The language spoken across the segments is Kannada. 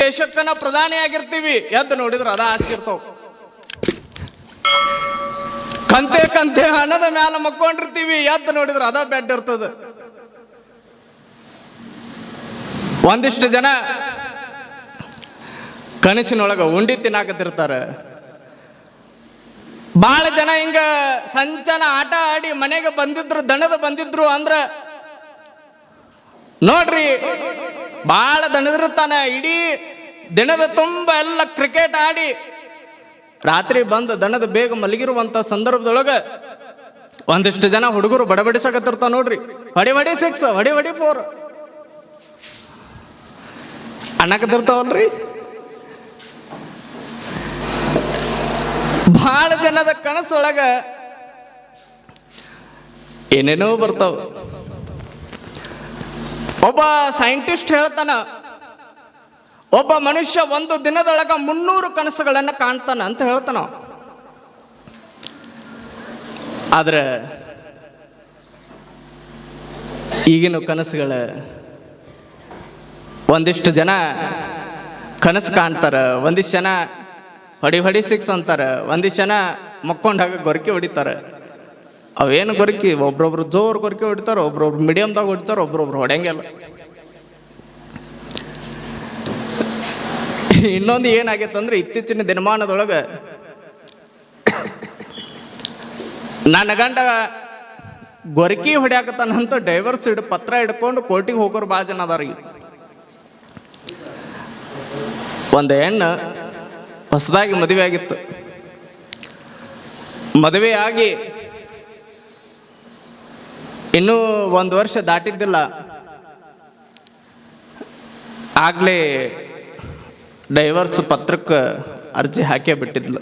ದೇಶಕ್ಕನ ಪ್ರಧಾನಿ ಆಗಿರ್ತೀವಿ ಎದ್ದು ನೋಡಿದ್ರೆ ಅದ ಹಾಸಿಗಿರ್ತಾವ ಕಂತೆ ಕಂತೆ ಹಣದ ಮ್ಯಾಲ ಮಕ್ಕೊಂಡಿರ್ತೀವಿ. ಎದ್ದು ನೋಡಿದ್ರೆ ಅದ ಬೆಡ್ ಇರ್ತದ. ಒಂದಿಷ್ಟು ಜನ ಕನಸಿನೊಳಗ ಉಂಡಿ ತಿನ್ನಾಕತ್ತಿರ್ತಾರ. ಬಹಳ ಜನ ಹಿಂಗ ಸಂಚನ ಆಟ ಆಡಿ ಮನೆಗೆ ಬಂದಿದ್ರು ದಣದ ಬಂದಿದ್ರು ಅಂದ್ರ ನೋಡ್ರಿ ಭಾಳ ದಣದಿರ್ತಾನ ಇಡೀ ದಿನದ ತುಂಬ ಎಲ್ಲ ಕ್ರಿಕೆಟ್ ಆಡಿ ರಾತ್ರಿ ಬಂದು ದಣದ ಬೇಗ ಮಲಗಿರುವಂತ ಸಂದರ್ಭದೊಳಗೆ ಒಂದಿಷ್ಟು ಜನ ಹುಡುಗರು ಬಡಬಡಿಸಕತ್ತಿರ್ತಾವ ನೋಡ್ರಿ. ಹೊಡಿ ಹೊಡಿ ಸಿಕ್ಸ್ ಹೊಡಿ ಹೊಡಿ ಫೋರ್ ಅನ್ನಕತ್ತಿರ್ತಾವಲ್ರಿ ಭಾಳ ಜನದ ಕನಸೊಳಗ ಏನೇನೋ ಬರ್ತಾವ. ಒಬ್ಬ ಸೈಂಟಿಸ್ಟ್ ಹೇಳ್ತಾನ, ಒಬ್ಬ ಮನುಷ್ಯ ಒಂದು ದಿನದೊಳಗ ಮುನ್ನೂರು ಕನಸುಗಳನ್ನು ಕಾಣ್ತಾನ ಅಂತ ಹೇಳ್ತಾನ. ಆದ್ರೆ ಈಗಿನ ಕನಸುಗಳ ಒಂದಿಷ್ಟು ಜನ ಕನಸು ಕಾಣ್ತಾರ, ಒಂದಿಷ್ಟು ಜನ ಹೊಡಿ ಹೊಡಿ ಸಿಕ್ಸ್ ಅಂತಾರೆ, ಒಂದಿಷ್ಟು ಜನ ಮಕ್ಕೊಂಡಾಗ ಗೊರಕೆ ಹೊಡಿತಾರ ಅವೇನು ಗೊರಕಿ, ಒಬ್ರೊಬ್ರು ಜೋರು ಗೊರಕಿ ಹೊಡಿತಾರೆ, ಒಬ್ರೊಬ್ರು ಮೀಡಿಯಮ್ದಾಗ ಹೊಡಿತಾರೆ, ಒಬ್ರೊಬ್ರು ಹೊಡೆಯಂಗಿಲ್ಲ. ಇನ್ನೊಂದು ಏನಾಗೈತೆ ಅಂದ್ರೆ ಇತ್ತೀಚಿನ ದಿನಮಾನದೊಳಗೆ ನನ್ನ ಗಂಡ ಗೊರಕಿ ಹೊಡ್ಯಾಕತ್ತಾನಂತ ಡೈವರ್ಸ್ ಹಿಡ್ ಪತ್ರ ಹಿಡ್ಕೊಂಡು ಕೋರ್ಟಿಗೆ ಹೋಗೋರು ಭಾಳ ಜನ ಅದಾರ ಒಂದು ಹೆಣ್ಣು ಹೊಸದಾಗಿ ಮದುವೆ ಆಗಿತ್ತು. ಮದುವೆ ಆಗಿ ಇನ್ನೂ ಒಂದು ವರ್ಷ ದಾಟಿದ್ದಿಲ್ಲ. ಆಗಲೇ ಡೈವರ್ಸ್ ಪತ್ರಕ್ಕೆ ಅರ್ಜಿ ಹಾಕೇ ಬಿಟ್ಟಿದ್ಲು.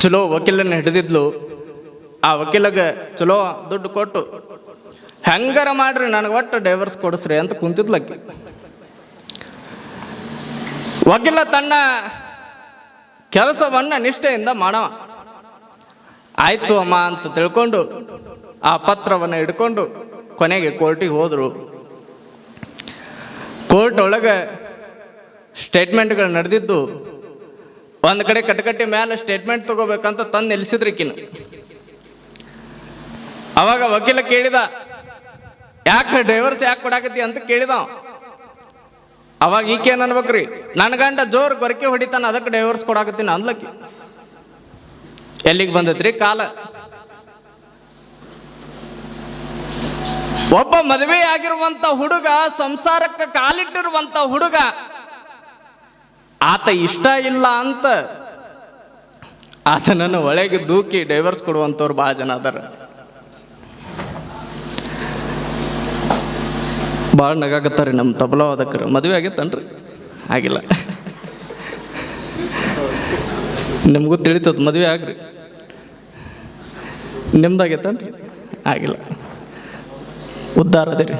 ಚಲೋ ವಕೀಲನ ಹಿಡಿದಿದ್ಲು. ಆ ವಕೀಲಗೆ ಚಲೋ ದುಡ್ಡು ಕೊಟ್ಟು, ಹೆಂಗಾರ ಮಾಡ್ರಿ, ನನಗೆ ಒಟ್ಟು ಡೈವರ್ಸ್ ಕೊಡಿಸ್ರಿ ಅಂತ ಕುಂತಿದ್ಲಕ್ಕೆ ವಕೀಲ ತನ್ನ ಕೆಲಸವನ್ನ ನಿಷ್ಠೆಯಿಂದ ಮಾಡವ. ಆಯ್ತು ಅಮ್ಮ ಅಂತ ತಿಳ್ಕೊಂಡು ಆ ಪತ್ರವನ್ನು ಹಿಡ್ಕೊಂಡು ಕೊನೆಗೆ ಕೋರ್ಟಿಗೆ ಹೋದರು. ಕೋರ್ಟ್ ಒಳಗೆ ಸ್ಟೇಟ್ಮೆಂಟ್ಗಳು ನಡೆದಿದ್ದು, ಒಂದು ಕಡೆ ಕಟಕಟ್ಟಿ ಮೇಲೆ ಸ್ಟೇಟ್ಮೆಂಟ್ ತಗೋಬೇಕಂತ ತಂದು ನಿಲ್ಲಿಸಿದ್ರಿಕಿನ ಅವಾಗ ವಕೀಲ ಕೇಳಿದ, ಯಾಕೆ ಡೈವರ್ಸ್ ಯಾಕೆ ಕೊಡಾಕತಿ ಅಂತ ಕೇಳಿದ ಅವ. ಅವಾಗ ಈಕೆ ಏನ್ ಅನ್ಬೇಕ್ರಿ? ನನ್ನ ಗಂಡ ಜೋರ್ ಗೊರಕೆ ಹೊಡಿತಾನ, ಅದಕ್ಕೆ ಡೈವರ್ಸ್ ಕೊಡಾಕತ್ತೀನಿ ಅನ್ಲಕ್ಕಿ ಎಲ್ಲಿಗೆ ಬಂದತ್ರಿ ಕಾಲ. ಒಬ್ಬ ಮದುವೆ ಆಗಿರುವಂತ ಹುಡುಗ, ಸಂಸಾರಕ್ಕೆ ಕಾಲಿಟ್ಟಿರುವಂತ ಹುಡುಗ, ಆತ ಇಷ್ಟ ಇಲ್ಲ ಅಂತ ಆತನನ್ನು ಒಳಗೆ ದೂಕಿ ಡೈವರ್ಸ್ ಕೊಡುವಂಥವ್ರು ಭಾಳ ಜನ ಅದಾರ. ಭಾಳ ನಗಾಗತ್ತಾರೆ ನಮ್ಮ ತಬಲವಾದಕರು ಮದುವೆ ಆಗೈತನ್ರಿ? ಆಗಿಲ್ಲ. ನಿಮಗೂ ತಿಳಿತದ ಮದುವೆ ಆಗ್ರಿ. ನಿಮ್ದಾಗೈತನ್ರಿ ಆಗಿಲ್ಲ. ಉದ್ಧಾರ ಅದಿರಿ.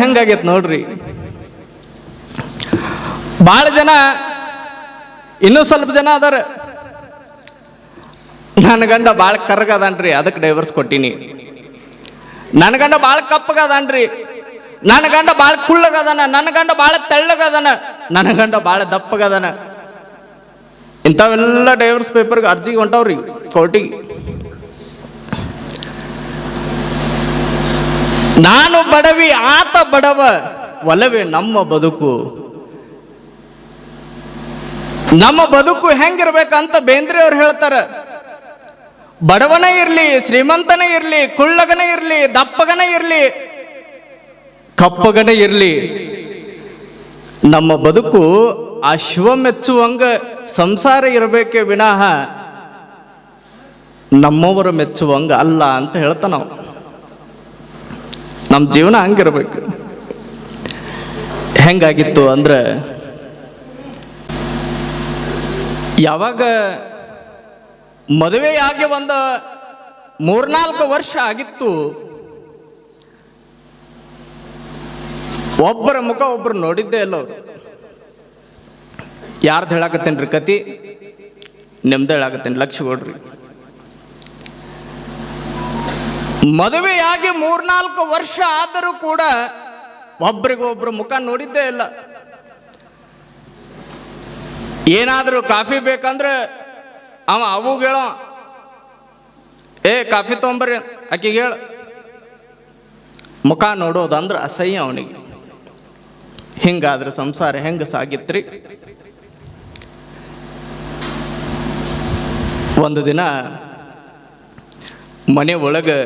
ಹೆಂಗಾಗೈತೆ ನೋಡ್ರಿ? ಭಾಳ ಜನ, ಇನ್ನೂ ಸ್ವಲ್ಪ ಜನ ಅದಾರ. ನನ್ನ ಗಂಡ ಭಾಳ ಕರ್ಗದನ್ರಿ, ಅದಕ್ಕೆ ಡೈವರ್ಸ್ ಕೊಟ್ಟಿನಿ. ನನ್ನ ಗಂಡ ಭಾಳ ಕಪ್ಪಗದನ್ರಿ. ನನ್ನ ಗಂಡ ಭಾಳ ಕುಳ್ಳಗದನ, ನನ್ನ ಗಂಡ ಭಾಳ ತೆಳ್ಳಗದನ, ನನ್ನ ಗಂಡ ಭಾಳ ದಪ್ಪಗದನ. ಇಂಥವೆಲ್ಲ ಡೈವರ್ಸ್ ಪೇಪರ್ಗೆ ಅರ್ಜಿಗೆ ಹೊಂಟವ್ರಿ ಕೋರ್ಟಿಗೆ ನಾನು ಬಡವಿ, ಆತ ಬಡವ, ಒಲವೇ ನಮ್ಮ ಬದುಕು. ನಮ್ಮ ಬದುಕು ಹೆಂಗಿರ್ಬೇಕಂತ ಬೇಂದ್ರೆ ಅವ್ರು ಹೇಳ್ತಾರ. ಬಡವನ ಇರಲಿ, ಶ್ರೀಮಂತನೇ ಇರಲಿ, ಕುಳ್ಳಗನೇ ಇರಲಿ, ದಪ್ಪಗನೇ ಇರಲಿ, ಕಪ್ಪಗನೇ ಇರ್ಲಿ. ನಮ್ಮ ಬದುಕು ಆ ಶಿವ ಮೆಚ್ಚುವಂಗ ಸಂಸಾರ ಇರಬೇಕೇ ವಿನಃ ನಮ್ಮವರು ಮೆಚ್ಚುವಂಗ ಅಲ್ಲ ಅಂತ ಹೇಳ್ತಾನ ನಾವು ನಮ್ಮ ಜೀವನ ಹಂಗಿರ್ಬೇಕು. ಹೆಂಗಾಗಿತ್ತು ಅಂದ್ರೆ ಯಾವಾಗ ಮದುವೆಯಾಗಿ ಒಂದು ಮೂರ್ನಾಲ್ಕು ವರ್ಷ ಆಗಿತ್ತು ಒಬ್ಬರ ಮುಖ ಒಬ್ಬರು ನೋಡಿದ್ದೇ ಇಲ್ಲ ಅವರು. ಯಾರ್ದು ಹೇಳಾಕತ್ತೇನ್ರಿ ಕತಿ? ನಿಮ್ದು ಹೇಳಾಕತ್ತೇನೆ ಲಕ್ಷ ಕೊಡ್ರಿ ಮದುವೆಯಾಗಿ ಮೂರ್ನಾಲ್ಕು ವರ್ಷ ಆದರೂ ಕೂಡ ಒಬ್ರಿಗೊಬ್ರು ಮುಖ ನೋಡಿದ್ದೇ ಇಲ್ಲ. ಏನಾದರೂ ಕಾಫಿ ಬೇಕಂದ್ರೆ ಅವ ಅವು ಹೇಳೋ. ಏ, ಕಾಫಿ ತೊಗೊಂಬರ್ರಿ, ಆಕಿಗೆ ಹೇಳ. ಮುಖ ನೋಡೋದಂದ್ರೆ ಅಸಹ್ಯ ಅವನಿಗೆ. ಹಿಂಗಾದ್ರೆ ಸಂಸಾರ ಹೆಂಗೆ ಸಾಗಿತ್ರಿ? ಒಂದು ದಿನ ಮನೆ ಒಳಗೆ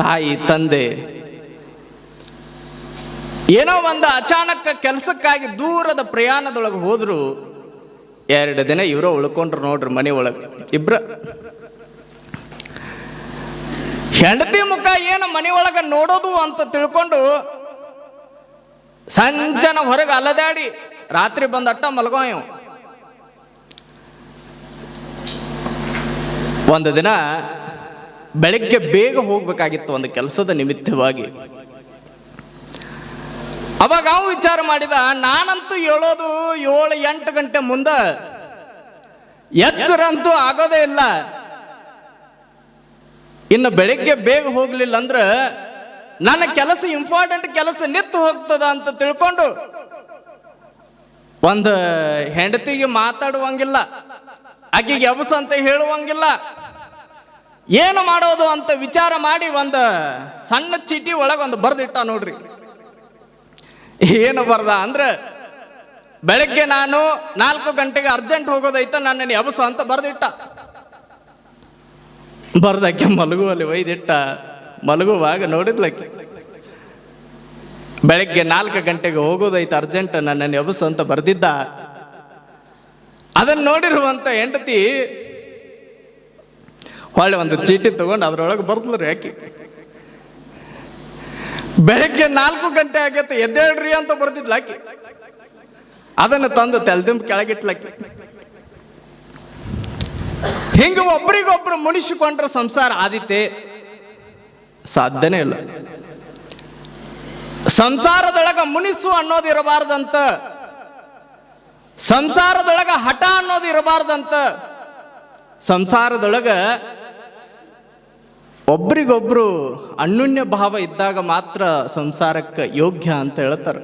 ತಾಯಿ, ತಂದೆ ಏನೋ ಒಂದು ಅಚಾನಕ ಕೆಲಸಕ್ಕಾಗಿ ದೂರದ ಪ್ರಯಾಣದೊಳಗೆ ಹೋದ್ರು. ಎರಡು ದಿನ ಇವರ ಉಳ್ಕೊಂಡ್ರು ನೋಡ್ರಿ ಮನೆ ಒಳಗೆ. ಇಬ್ರ ಹೆಂಡತಿ ಮುಖ ಏನು ಮನೆ ಒಳಗೆ ನೋಡೋದು ಅಂತ ತಿಳ್ಕೊಂಡು ಸಂಜನ ಹೊರಗೆ ಅಲದಾಡಿ ರಾತ್ರಿ ಬಂದ ಅಟ್ಟ ಮಲಗೋ ಒಂದು ದಿನ ಬೆಳಗ್ಗೆ ಬೇಗ ಹೋಗ್ಬೇಕಾಗಿತ್ತು ಒಂದು ಕೆಲಸದ ನಿಮಿತ್ತವಾಗಿ. ಅವಾಗ ಅವ ವಿಚಾರ ಮಾಡಿದ, ನಾನಂತೂ ಹೇಳೋದು ಏಳು ಎಂಟು ಗಂಟೆ ಮುಂದೆ ಎಚ್ಚರಂತೂ ಆಗೋದೇ ಇಲ್ಲ. ಇನ್ನು ಬೆಳಿಗ್ಗೆ ಬೇಗ ಹೋಗ್ಲಿಲ್ಲ ಅಂದ್ರೆ ನನ್ನ ಕೆಲಸ ಇಂಪಾರ್ಟೆಂಟ್ ಕೆಲಸ ನಿತ್ತು ಹೋಗ್ತದ ಅಂತ ತಿಳ್ಕೊಂಡು ಒಂದು ಹೆಂಡತಿಗೆ ಮಾತಾಡುವಂಗಿಲ್ಲ, ಆಕೆಗೆ ಎಬಸ ಅಂತ ಹೇಳುವಂಗಿಲ್ಲ. ಏನು ಮಾಡೋದು ಅಂತ ವಿಚಾರ ಮಾಡಿ ಒಂದು ಸಣ್ಣ ಚೀಟಿ ಒಳಗೆ ಒಂದು ಬರ್ದಿಟ್ಟ ನೋಡ್ರಿ. ಏನು ಬರ್ದ ಅಂದ್ರೆ, ಬೆಳಗ್ಗೆ ನಾನು ನಾಲ್ಕು ಗಂಟೆಗೆ ಅರ್ಜೆಂಟ್ ಹೋಗೋದೈತ ನನ್ನನ್ನು ಎಬಸ ಅಂತ ಬರ್ದಿಟ್ಟ. ಬರ್ದಕ್ಕೆ ಮಲಗುವಲ್ಲಿ ಒಯ್ದಿಟ್ಟ. ಮಲಗುವಾಗ ನೋಡಿದ್ಲಕ್ಕೆ. ಬೆಳಗ್ಗೆ ನಾಲ್ಕು ಗಂಟೆಗೆ ಹೋಗೋದೈತೆ ಅರ್ಜೆಂಟ್ ನನ್ನ ಎಬಸ್ ಅಂತ ಬರ್ದಿದ್ದ. ಅದನ್ನು ನೋಡಿರುವಂತ ಹೆಂಡತಿ ಹೊಳ್ಳೆ ಒಂದು ಚೀಟಿ ತಗೊಂಡು ಅದ್ರೊಳಗೆ ಬರ್ದ್ಲು ಯಾಕೆ ಬೆಳಗ್ಗೆ ನಾಲ್ಕು ಗಂಟೆ ಆಗೈತೆ, ಎದ್ದೇಳ್ರಿ ಅಂತ ಬರ್ದಿದ್ಲ ಆಕಿ. ಅದನ್ನು ತಂದು ತೆಲ್ದಿಂಬ ಕೆಳಗಿಟ್ಲಕ್ಕಿ. ಹಿಂಗ ಒಬ್ರಿಗೊಬ್ರು ಮುನಿಸಿಕೊಂಡ್ರೆ ಸಂಸಾರ ಆದಿತ್ತೆ. ಸಾಧ್ಯನೇ ಇಲ್ಲ. ಸಂಸಾರದೊಳಗ ಮುನಿಸು ಅನ್ನೋದು ಇರಬಾರ್ದಂತ, ಸಂಸಾರದೊಳಗ ಹಠ ಅನ್ನೋದು ಇರಬಾರ್ದಂತ, ಸಂಸಾರದೊಳಗ ಒಬ್ರಿಗೊಬ್ರು ಅನ್ಯೋನ್ಯ ಭಾವ ಇದ್ದಾಗ ಮಾತ್ರ ಸಂಸಾರಕ್ಕೆ ಯೋಗ್ಯ ಅಂತ ಹೇಳ್ತಾರೆ.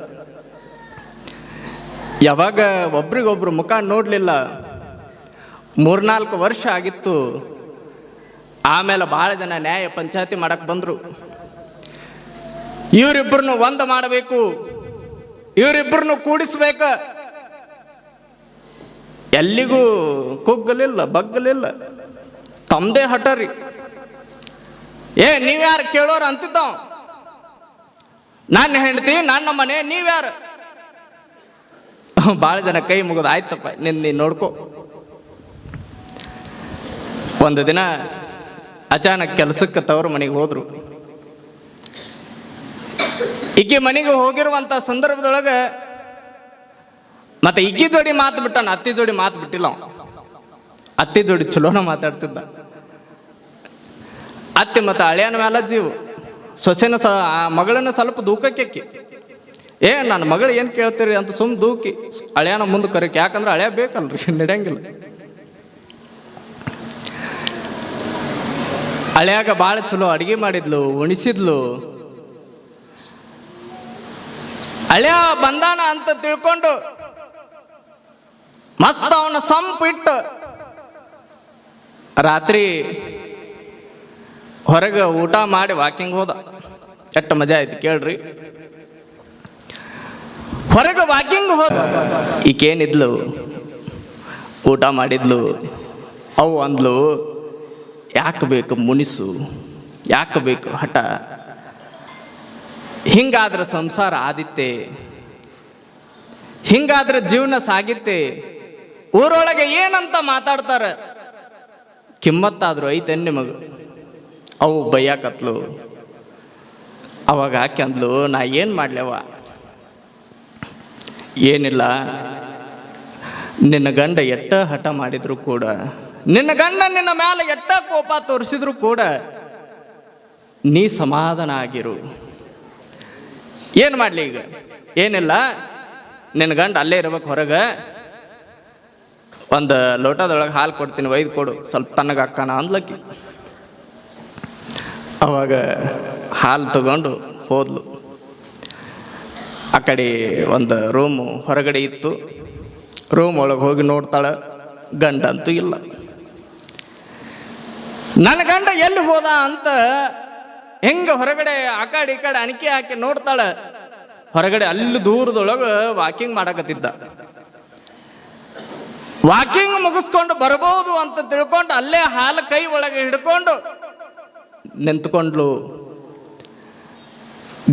ಯಾವಾಗ ಒಬ್ರಿಗೊಬ್ರು ಮುಖ ನೋಡಲಿಲ್ಲ, ಮೂರ್ನಾಲ್ಕು ವರ್ಷ ಆಗಿತ್ತು ಆಮೇಲೆ ಭಾಳ ಜನ ನ್ಯಾಯ ಪಂಚಾಯತಿ ಮಾಡಕ್ ಬಂದರು. ಇವರಿಬ್ಬರನ್ನು ಒಂದು ಮಾಡಬೇಕು ಇವರಿಬ್ಬರನ್ನು ಕೂಡಿಸ್ಬೇಕ. ಎಲ್ಲಿಗೂ ಕುಗ್ಗಲಿಲ್ಲ, ಬಗ್ಗಲಿಲ್ಲ. ತಮ್ಮದೇ ಹಠರಿ ಏ, ನೀವ್ಯಾರು ಕೇಳೋರು ಅಂತಿದ್ದಾವ? ನನ್ನ ಹೆಂಡತಿ, ನನ್ನ ಮನೆ, ನೀವ್ಯಾರು? ಭಾಳ ಜನ ಕೈ ಮುಗಿದು ಆಯ್ತಪ್ಪ ನಿನ್ನ ನೀನು ನೋಡ್ಕೋ. ಒಂದು ದಿನ ಅಚಾನಕ್ ಕೆಲಸಕ್ಕೆ ತವರು ಮನೆಗೆ ಹೋದರು. ಈಕೆ ಮನೆಗೆ ಹೋಗಿರುವಂಥ ಸಂದರ್ಭದೊಳಗೆ ಮತ್ತೆ ಇಕ್ಕಿ ಜೋಡಿ ಮಾತು ಬಿಟ್ಟಾನ, ಅತ್ತಿ ಜೋಡಿ ಮಾತು ಬಿಟ್ಟಿಲ್ಲ ಅತ್ತಿ ಜೋಡಿ ಚಲೋನ ಮಾತಾಡ್ತಿದ್ದ. ಅತ್ತಿ ಮತ್ತು ಅಳಿಯನ ಮೇಲೆ ಜೀವ. ಸೊಸೆನ ಸ, ಆ ಮಗಳನ್ನ ಸ್ವಲ್ಪ ದೂಕಕ್ಕೆ ಏ, ನನ್ನ ಮಗಳು ಏನು ಕೇಳ್ತೀರಿ ಅಂತ ಸುಮ್ ದೂಕಿ. ಅಳಿಯನ ಮುಂದೆ ಕರೆಕ್, ಯಾಕಂದ್ರೆ ಹಳೆಯ ಬೇಕಲ್ರಿ, ನಡೆಯಂಗಿಲ್ಲ. ಹಳೆಯಾಗ ಭಾಳ ಚಲೋ ಅಡುಗೆ ಮಾಡಿದ್ಲು, ಉಣಿಸಿದ್ಲು. ಹಳೆಯ ಬಂದಾನ ಅಂತ ತಿಳ್ಕೊಂಡು ಮಸ್ತ್ ಅವನ ಸಂಪಿಟ್ಟು. ರಾತ್ರಿ ಹೊರಗೆ ಊಟ ಮಾಡಿ ವಾಕಿಂಗ್ ಹೋದ. ಎಷ್ಟು ಮಜಾ ಆಯ್ತು ಕೇಳ್ರಿ. ಹೊರಗೆ ವಾಕಿಂಗ್ ಹೋದ. ಈಕೇನಿದ್ಲು? ಊಟ ಮಾಡಿದ್ಲು. ಅವು ಅಂದ್ಲು ಯಾಕೆ ಬೇಕು ಮುನಿಸು? ಯಾಕೆ ಬೇಕು ಹಠ? ಹಿಂಗಾದ್ರೆ ಸಂಸಾರ ಆದಿತ್ತೆ. ಹಿಂಗಾದ್ರೆ ಜೀವನ ಸಾಗಿತ್ತೆ. ಊರೊಳಗೆ ಏನಂತ ಮಾತಾಡ್ತಾರೆ? ಕಿಮ್ಮತ್ತಾದ್ರು ಐತೆ ನಿಮಗೆ. ಅವು ಬೈಯಾಕತ್ಲು ಅವಾಗ ಹಾಕ್ಯಂದ್ಲು ನಾ ಏನು ಮಾಡ್ಲವ ಏನಿಲ್ಲ. ನಿನ್ನ ಗಂಡ ಎಟ್ಟ ಹಠ ಮಾಡಿದ್ರು ಕೂಡ ನಿನ್ನ ಗಂಡ ನಿನ್ನ ಮೇಲೆ ಎಟ್ಟ ಕೋಪ ತೋರಿಸಿದ್ರು ಕೂಡ ನೀ ಸಮಾಧಾನ ಆಗಿರು ಏನು ಮಾಡಲಿ ಈಗ? ಏನಿಲ್ಲ? ನಿನ್ನ ಗಂಡ ಅಲ್ಲೇ ಇರ್ಬೇಕು ಹೊರಗೆ. ಒಂದು ಲೋಟದೊಳಗೆ ಹಾಲು ಕೊಡ್ತೀನಿ, ಒಯ್ದು ಕೊಡು. ಸ್ವಲ್ಪ ತಣ್ಣಗೆ ಅಕ್ಕಣ ಅಂದ್ಲಕ್ಕಿ. ಅವಾಗ ಹಾಲು ತಗೊಂಡು ಹೋದ್ಲು. ಆ ಕಡೆ ಒಂದು ರೂಮು ಹೊರಗಡೆ ಇತ್ತು. ರೂಮ್ ಒಳಗೆ ಹೋಗಿ ನೋಡ್ತಾಳೆ. ಗಂಡಂತೂ ಇಲ್ಲ. ನನ್ನ ಗಂಡ ಎಲ್ಲಿ ಹೋದ ಅಂತ ಹೆಂಗ ಹೊರಗಡೆ ಆ ಕಡೆ ಈ ಕಡೆ ಅಣಿಕೆ ಹಾಕಿ ನೋಡ್ತಾಳೆ. ಹೊರಗಡೆ ಅಲ್ಲಿ ದೂರದೊಳಗೆ ವಾಕಿಂಗ್ ಮಾಡಕತ್ತಿದ್ದ. ವಾಕಿಂಗ್ ಮುಗಿಸ್ಕೊಂಡು ಬರ್ಬೋದು ಅಂತ ತಿಳ್ಕೊಂಡು ಅಲ್ಲೇ ಹಾಲು ಕೈ ಒಳಗೆ ಹಿಡ್ಕೊಂಡು ನಿಂತ್ಕೊಂಡ್ಲು.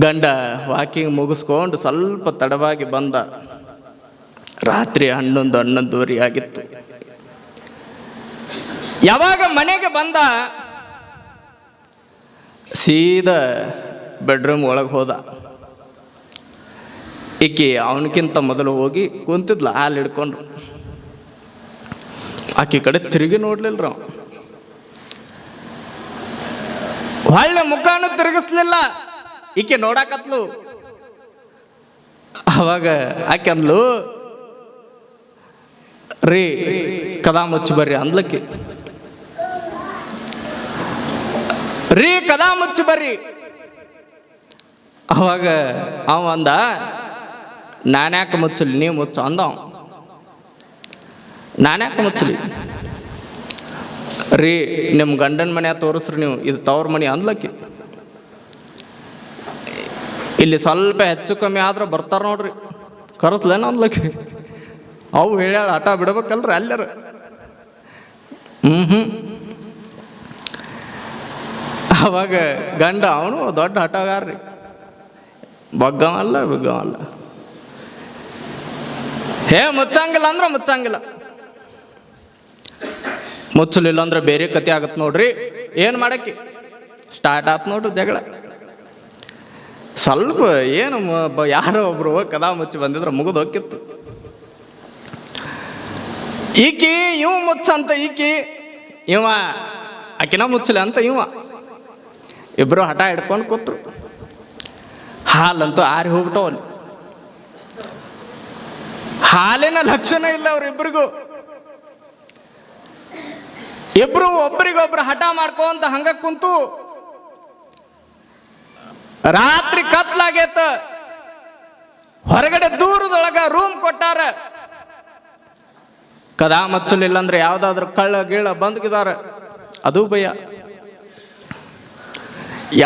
ಗಂಡ ವಾಕಿಂಗ್ ಮುಗಿಸ್ಕೊಂಡು ಸ್ವಲ್ಪ ತಡವಾಗಿ ಬಂದ. ರಾತ್ರಿ ಹನ್ನೊಂದು ಹನ್ನೊಂದುವರೆ ಆಗಿತ್ತು. ಯಾವಾಗ ಮನೆಗೆ ಬಂದ? ಸೀದಾ ಬೆಡ್ರೂಮ್ ಒಳಗೆ ಹೋದ. ಈಕೆ ಅವನಕ್ಕಿಂತ ಮೊದಲು ಹೋಗಿ ಕುಂತಿದ್ಲ, ಹಾಲು ಹಿಡ್ಕೊಂಡ್ರು. ಆಕೆ ಕಡೆ ತಿರುಗಿ ನೋಡ್ಲಿಲ್ರ ಒಳ್ಳೆ ಮುಖಾನು ತಿರುಗಿಸ್ಲಿಲ್ಲ. ಈಕೆ ನೋಡಾಕತ್ಲು. ಅವಾಗ ಆಕೆ ಅಂದ್ಲು, ರೀ, ಕದಾ ಮುಚ್ಚಿ ಬರ್ರಿ ಅಂದ್ಲಕ್ಕೆ. ರೀ ಕದಾ ಮುಚ್ಚಿ ಬರ್ರಿ. ಅವಾಗ ಅವ ಅಂದ ನಾನ್ಯಾಕೆ ಮುಚ್ಚಲಿ, ನೀವು ಮುಚ್ಚು ಅಂದ ನಾನ್ಯಾಕೆ ಮುಚ್ಚಲಿ? ರೀ ನಿಮ್ಮ ಗಂಡನ ಮನೆ ತೋರಿಸ್ರಿ ನೀವು, ಇದು ತವ್ರ ಮನೆ ಅಂದ್ಲಕ್ಕಿ ಇಲ್ಲಿ ಸ್ವಲ್ಪ ಹೆಚ್ಚು ಕಮ್ಮಿ ಆದ್ರೆ ಬರ್ತಾರೆ ನೋಡ್ರಿ. ಕರೆಸ್ಲೇನ ಅಂದ್ಲಕ್ಕಿ ಅವು ಹೇಳ್ಯಾಳ, ಆಟ ಬಿಡ್ಬೇಕಲ್ರಿ ಅಲ್ಲರ. ಹ್ಞೂ ಹ್ಞೂ ಅವಾಗ ಗಂಡ, ಅವನು ದೊಡ್ಡ ಹಠಗಾರ್ರಿ. ಬಗ್ಗವಲ್ಲ ಬಗ್ಗವಲ್ಲ ಹೇ, ಮುಚ್ಚಂಗಿಲ್ಲ ಅಂದ್ರೆ ಮುಚ್ಚಂಗಿಲ್ಲ. ಮುಚ್ಚಲಿಲ್ಲ ಅಂದ್ರೆ ಬೇರೆ ಕತೆ ಆಗತ್ತೆ ನೋಡ್ರಿ. ಏನು ಮಾಡಕ್ಕೆ? ಸ್ಟಾರ್ಟ್ ಆತ್ ನೋಡ್ರಿ ಜಗಳ. ಸ್ವಲ್ಪ ಏನು ಯಾರೋ ಒಬ್ರು ಕದಾ ಮುಚ್ಚಿ ಬಂದಿದ್ರೆ ಮುಗಿದು ಹೋಗಿತ್ತು ಈಕಿ ಇವ ಮುಚ್ಚಂತ ಈಕಿ, ಇವ, ಆಕಿನ ಮುಚ್ಚಲೆ ಅಂತ ಇವ. ಇಬ್ರು ಹಠ ಹಿಡ್ಕೊಂಡು ಕೂತ್ರು. ಹಾಲಂತೂ ಆರಿ ಹೋಗ್ಬಿಟ್ಟವು ಅಲ್ಲಿ ಹಾಲಿನ ಲಕ್ಷಣ ಇಲ್ಲ ಅವರಿಬ್ಬರಿಗೂ ಇಬ್ರು ಒಬ್ರಿಗೊಬ್ರು ಹಠ ಮಾಡ್ಕೊಂತ ಹಂಗ ಕುಂತು. ರಾತ್ರಿ ಕತ್ಲಾಗೇತ. ಹೊರಗಡೆ ದೂರದೊಳಗ ರೂಮ್ ಕೊಟ್ಟಾರ. ಕದಾ ಮಚ್ಚಲಿಲ್ಲ ಅಂದ್ರೆ ಯಾವ್ದಾದ್ರು ಕಳ್ಳ ಗೀಳ ಬಂದ್ಗಿದಾರ ಅದು ಭಯ.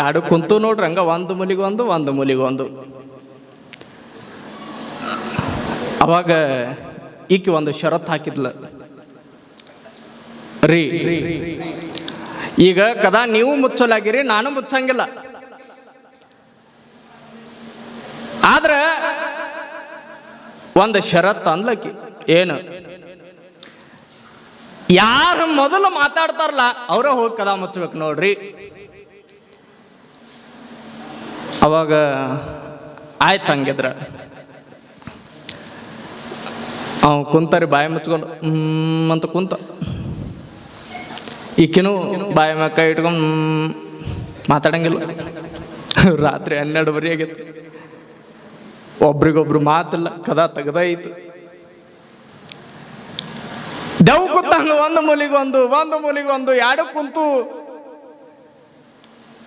ಎರಡು ಕುಂತು ನೋಡ್ರಿ, ಹಂಗ ಒಂದು ಮುಲಿಗೊಂದು ಒಂದು ಮುಲಿಗೊಂದು ಅವಾಗ ಈಕೆ ಒಂದು ಷರತ್ ಹಾಕಿದ್ಲ. ರೀ, ಈಗ ಕದಾ ನೀವು ಮುಚ್ಚಲಾಗಿರಿ, ನಾನು ಮುಚ್ಚಂಗಿಲ್ಲ. ಆದ್ರ ಒಂದು ಷರತ್ ಅಂದ್ಲಕಿ ಏನು? ಯಾರು ಮೊದಲು ಮಾತಾಡ್ತಾರಲ್ಲ, ಅವರೇ ಹೋಗಿ ಕದಾ ಮುಚ್ಚಬೇಕು ನೋಡ್ರಿ. ಅವಾಗ ಆಯ್ತು ಹಂಗಿದ್ರ. ಅವ ಕುಂತಾರಿ ಬಾಯಿ ಮುಚ್ಕೊಂಡು ಅಂತ ಕುಂತ. ಈಕಿನೂ ಬಾಯಿ ಮಕ್ಕ ಇಟ್ಕೊಂಡು ಮಾತಾಡಂಗಿಲ್ಲ. ರಾತ್ರಿ ಹನ್ನೆರಡುವರೆ ಆಗಿತ್ತು. ಒಬ್ರಿಗೊಬ್ರು ಮಾತಿಲ್ಲ, ಕದ ತೆಗ್ದಾಯಿತು ದೆವ್ ಕೂತ ಒಂದು ಮೂಲಿಗೊಂದು ಒಂದು ಮೂಲಿಗೊಂದು ಎರಡು ಕುಂತು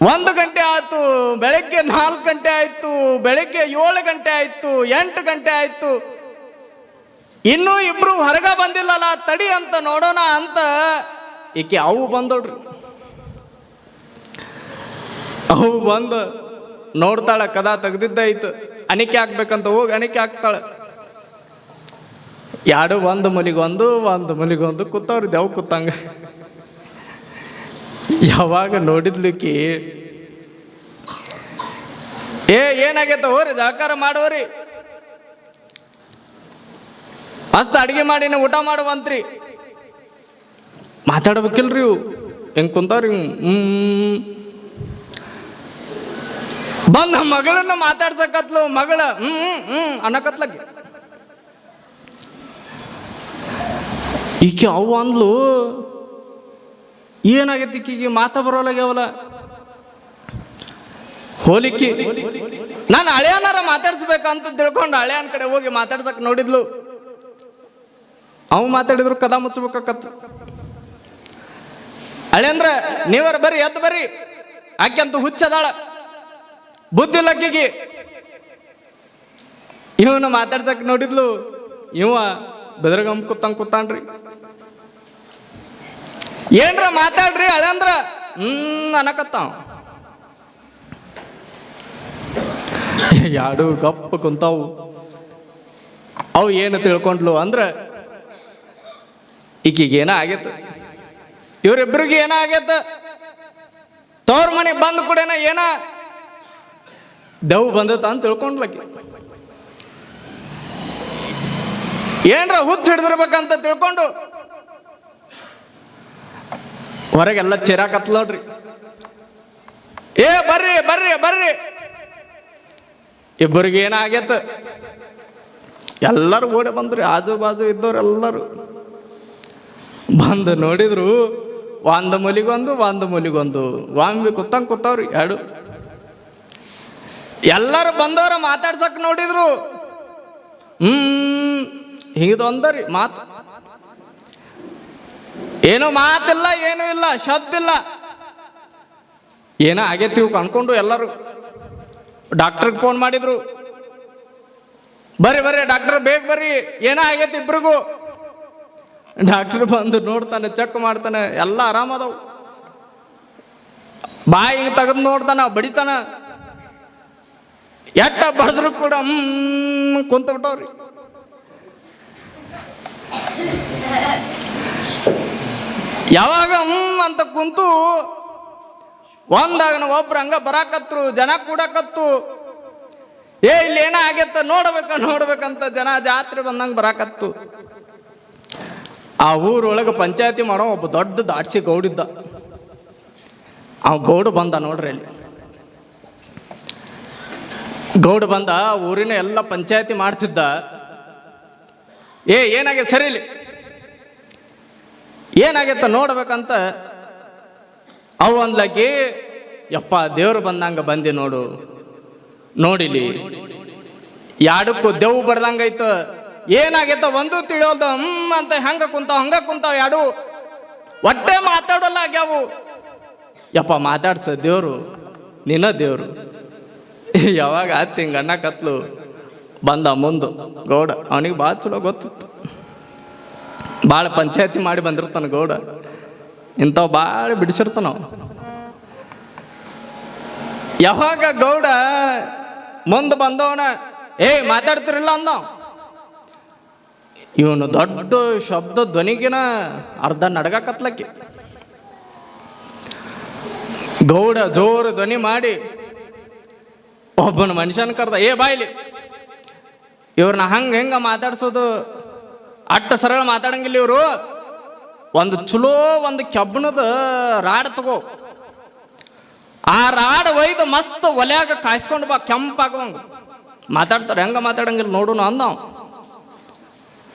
ಒಂದು ಗಂಟೆ ಆಯಿತು, ಬೆಳಗ್ಗೆ ನಾಲ್ಕು ಗಂಟೆ ಆಯಿತು, ಬೆಳಗ್ಗೆ ಏಳು ಗಂಟೆ ಆಯಿತು, ಎಂಟು ಗಂಟೆ ಆಯಿತು. ಇನ್ನೂ ಇಬ್ರು ಹೊರಗ ಬಂದಿಲ್ಲಲ್ಲ, ತಡಿ ಅಂತ ನೋಡೋಣ ಅಂತ ಈಕೆ ಅವು ಬಂದೋಡ್ರಿ ಅವು ಬಂದು ನೋಡ್ತಾಳೆ, ಕದ ತೆಗ್ದಿದ್ದಾಯ್ತು. ಅಣಿಕೆ ಹಾಕ್ಬೇಕಂತ ಹೋಗಿ ಅಣಿಕೆ ಹಾಕ್ತಾಳೆ. ಎರಡು ಒಂದು ಮುಲಿಗೊಂದು ಒಂದು ಮುಲಿಗೊಂದು ಕೂತವ್ರಿ ದೇವ್ ಕೂತಂಗ. ಯಾವಾಗ ನೋಡಿದ್ಲಿಕ್ಕಿ? ಏ ಏನಾಗೈತ ಹೋರಿ ಸಹಕಾರ ಮಾಡೋರಿ. ಮಸ್ತ್ ಅಡಿಗೆ ಮಾಡಿನ ಊಟ ಮಾಡುವಂತ್ರಿ. ಮಾತಾಡ್ಬೇಕಿಲ್ರಿ ಇವು. ಹೆಂಗ್ ಕುಂತಾವ್ರಿ ಹ್ಮ್. ಬಂದ ಮಗಳನ್ನ ಮಾತಾಡ್ಸಕತ್ಲು ಮಗಳ. ಹ್ಮ್ ಹ್ಮ್, ಅನ್ನಕತ್ಲ ಈಕೆ ಅವು ಅಂದ್ಲು ಏನಾಗೈತಿ ಈಕಿಗೆ? ಮಾತಾ ಬರೋಲಾಗ್ಯಾವಲ್ಲ. ಹೋಲಿಕೆ. ನಾನು ಹಳೆಯನಾರ ಮಾತಾಡ್ಸ್ಬೇಕಂತ ತಿಳ್ಕೊಂಡು ಹಳೆಯನ ಕಡೆ ಹೋಗಿ ಮಾತಾಡ್ಸಕ್ ನೋಡಿದ್ಲು. ಅವು ಮಾತಾಡಿದ್ರು ಕದ ಮುಚ್ಚಬೇಕಾಕತ್ತು ಹಳೆ ಅಂದ್ರ ನೀವರ ಬರ್ರಿ ಎದ್ದು ಬರ್ರಿ. ಆಕೆಂತ ಹುಚ್ಚದಾಳ. ಬುದ್ಧಿ ಲಕ್ಕಿಗೆ ಇವನು ಮಾತಾಡ್ಸಕ್ ನೋಡಿದ್ಲು. ಇವ ಬೆದರ್ಗಂಬ ಕೂತಂಗ್ ಕೂತಾನ್ರಿ. ಏನ್ರ ಮಾತಾಡ್ರಿ ಅಳಂದ್ರ ಹ್ಮ್ ಅನ್ನಕತ್ತಾವ ಯಾಡು ಗಪ್ಪ ಕುಂತಾವು. ಅವು ಏನು ತಿಳ್ಕೊಂಡ್ಲು ಅಂದ್ರೆ, ಈಕಿಗೆ ಏನ ಆಗೇತ? ಇವ್ರಿಬ್ರಿಗೆ ಏನ ಆಗೇತ? ತವ್ರ ಮನೆ ಬಂದ ಕೂಡೇನ ಏನ? ದೆವ್ ಬಂದತ ಅಂತ ತಿಳ್ಕೊಂಡ್ಲಕ್ಕೆ ಏನ್ರ ಹುಚ್ಚ ಹಿಡಿದಿರ್ಬೇಕಂತ ತಿಳ್ಕೊಂಡು ಹೊರಗೆಲ್ಲ ಚಿರಾಕತ್ಲ ನೋಡ್ರಿ. ಏ, ಬರ್ರಿ ಬರ್ರಿ ಬರ್ರಿ. ಇಬ್ಬರಿಗೆ ಏನಾಗೈತೆ? ಎಲ್ಲರೂ ಓಡಿ ಬಂದ್ರಿ, ಆಜು ಬಾಜು ಇದ್ದವ್ರು ಬಂದು ನೋಡಿದ್ರು, ಒಂದು ಮೂಲಿಗೊಂದು ಒಂದು ಮೂಲಿಗೊಂದು. ವಾಂಬಿ ಕುತ್ತಂಗ್ ಕೂತಾವ್ರಿ ಎರಡು. ಎಲ್ಲರೂ ಬಂದವ್ರ ಮಾತಾಡ್ಸಕ್ ನೋಡಿದ್ರು. ಹ್ಮ್ ಹಿಂಗದೊಂದರಿ ಮಾತು. ಏನು ಮಾತಿಲ್ಲ, ಏನೂ ಇಲ್ಲ ಶಬ್ದ ಇಲ್ಲ ಏನೋ ಆಗೈತಿ ಅನ್ಕೊಂಡು ಎಲ್ಲರೂ. ಡಾಕ್ಟ್ರಿಗೆ ಫೋನ್ ಮಾಡಿದ್ರು. ಬರ್ರಿ ಬರ್ರಿ, ಡಾಕ್ಟರ್, ಬೇಗ ಬರ್ರಿ. ಏನೋ ಆಗೈತಿ ಇಬ್ರಿಗೂ. ಡಾಕ್ಟರ್ ಬಂದು ನೋಡ್ತಾನೆ, ಚೆಕ್ ಮಾಡ್ತಾನೆ, ಎಲ್ಲ ಆರಾಮದವು ಬಾಯಿ ತೆಗೆದು ನೋಡ್ತಾನ, ಬಡಿತಾನ. ಎಟ್ಟ ಬಡದ್ರು ಕೂಡ, ಹ್ಮ್ ಕುಂತ ಬಿಟ್ಟವ್ರಿ ಯಾವಾಗ ಹ್ಮ್ ಅಂತ ಕುಂತು ಒಂದಾಗ ಒಬ್ರು ಹಂಗ ಬರಾಕತ್ರು, ಜನ ಕೂಡಕತ್ತು. ಏ, ಇಲ್ಲಿ ಏನ ಆಗೈತ? ನೋಡ್ಬೇಕ, ನೋಡ್ಬೇಕಂತ ಜನ ಜಾತ್ರೆ ಬಂದಂಗ ಬರಾಕತ್ತು. ಆ ಊರೊಳಗೆ ಪಂಚಾಯತಿ ಮಾಡೋ ಒಬ್ಬ ದೊಡ್ಡ ದಾಡ್ಸಿ ಗೌಡಿದ್ದ. ಅವ ಗೌಡ ಬಂದ ನೋಡ್ರಿ ಅಲ್ಲಿ. ಗೌಡ ಬಂದ ಊರಿನ ಎಲ್ಲ ಪಂಚಾಯತಿ ಮಾಡ್ತಿದ್ದ. ಏ ಏನಾಗಿದೆ ಸರಿ ಏನಾಗೈತ ನೋಡ್ಬೇಕಂತ? ಅವು ಅಂದ್ಲಕ್ಕಿ ಯಪ್ಪ, ದೇವ್ರು ಬಂದಂಗ ಬಂದಿ ನೋಡು. ನೋಡಿಲಿ. ಯಾಡಕ್ಕೂ ದೆವ್ ಬಡ್ದಂಗೈತ ಏನಾಗೈತ ಒಂದು ತಿಳಿಯೋದು, ಹ್ಮ್ ಅಂತ ಹೆಂಗ ಕುಂತಾವ, ಹಂಗ ಕುಂತಾವ ಯಾಡು. ಒಟ್ಟೆ ಮಾತಾಡೋಲ್ಲ ಆಗ್ಯಾವು ಯಪ್ಪ, ಮಾತಾಡ್ಸ ದೇವ್ರು, ನಿನ್ನ ದೇವ್ರು. ಯಾವಾಗ ಆತ್ ಹಿಂಗ ಕತ್ಲು. ಬಂದ ಮುಂದು. ಗೌಡ, ಅವನಿಗೆ ಭಾಳ ಚಲೋ ಗೊತ್ತಿತ್ತು. ಭಾಳ ಪಂಚಾಯತಿ ಮಾಡಿ ಬಂದಿರ್ತಾನೆ ಗೌಡ. ಇಂಥವು ಭಾಳ ಬಿಡಿಸಿರ್ತಾನ ಅವ. ಯಾವಾಗ ಗೌಡ ಮುಂದೆ ಬಂದವನ, ಏ ಮಾತಾಡ್ತಿರಲಿಲ್ಲ ಅಂದ ಇವನು ದೊಡ್ಡ ಶಬ್ದ ಧ್ವನಿಗಿನ ಅರ್ಧ ನಡಗಕತ್ಲಕ್ಕೆ. ಗೌಡ ಜೋರು ಧ್ವನಿ ಮಾಡಿ, ಒಬ್ಬನ ಮನುಷ್ಯನ ಕರ್ದ, ಏ ಬಾಯ್ಲಿ ಇವ್ರನ್ನ ಹಂಗೆ ಹೆಂಗ ಮಾತಾಡ್ಸೋದು ಅಟ್ಟ ಸರಳ ಮಾತಾಡಂಗಿಲ್ಲ ಇವರು. ಒಂದು ಚಲೋ ಒಂದು ಕೆಬ್ಬಣದ ರಾಡ್ ತಗೋ. ಆ ರಾಡ್ ಒಯ್ದು ಮಸ್ತ್ ಒಲ್ಯಾಗ ಕಾಯಿಸ್ಕೊಂಡು ಬಾ, ಕೆಂಪಾಗವಂಗ. ಮಾತಾಡ್ತಾರೆ, ಹೆಂಗ ಮಾತಾಡಂಗಿಲ್ಲ ನೋಡುನು ಅಂದ.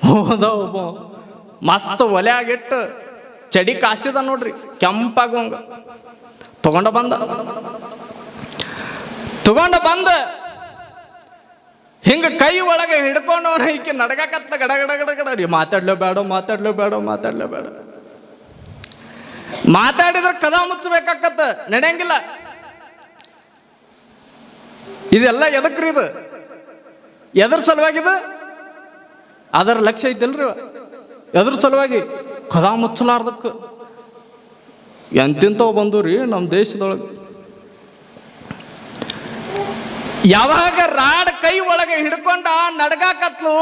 ಹೋದ ಒಬ್ಬ. ಮಸ್ತ್ ಒಲ್ಯಾಗಿಟ್ಟು ಚಡಿ ಕಾಸಿದ ನೋಡ್ರಿ, ಕೆಂಪಾಗುವಂಗ. ತಗೊಂಡ ಬಂದ. ತಗೊಂಡ ಬಂದ. ಹಿಂಗ ಕೈ ಒಳಗೆ ಹಿಡ್ಕೊಂಡವನ ಈಕೆ ನಡಗಕತ್ತ ಗಡ ಗಡ ಗಡ ಗಡ. ರೀ ಮಾತಾಡ್ಲೋ ಬೇಡ ಮಾತಾಡ್ಲೋ ಬೇಡ ಮಾತಾಡ್ಲೋ ಬೇಡ ಮಾತಾಡಿದ್ರೆ ಕದ ಮುಚ್ಚಬೇಕಾಕತ್ತ, ನಡೆಯಂಗಿಲ್ಲ. ಇದೆಲ್ಲ ಎದಕ್ರಿ ಇದು? ಎದ್ರ ಸಲುವಾಗಿದು ಅದರ ಲಕ್ಷ್ಯ ಇವ? ಎದ್ರ ಸಲುವಾಗಿ? ಕದ ಮುಚ್ಚಲಾರ್ದಕ್ಕೆ ಎಂತಿಂತವು ಬಂದು ರೀ ನಮ್ಮ ದೇಶದೊಳಗೆ. ಯಾವಾಗ ರಾಡ್ ಕೈ ಒಳಗೆ ಹಿಡ್ಕೊಂಡ ನಡ್ಗಾಕತ್ಲು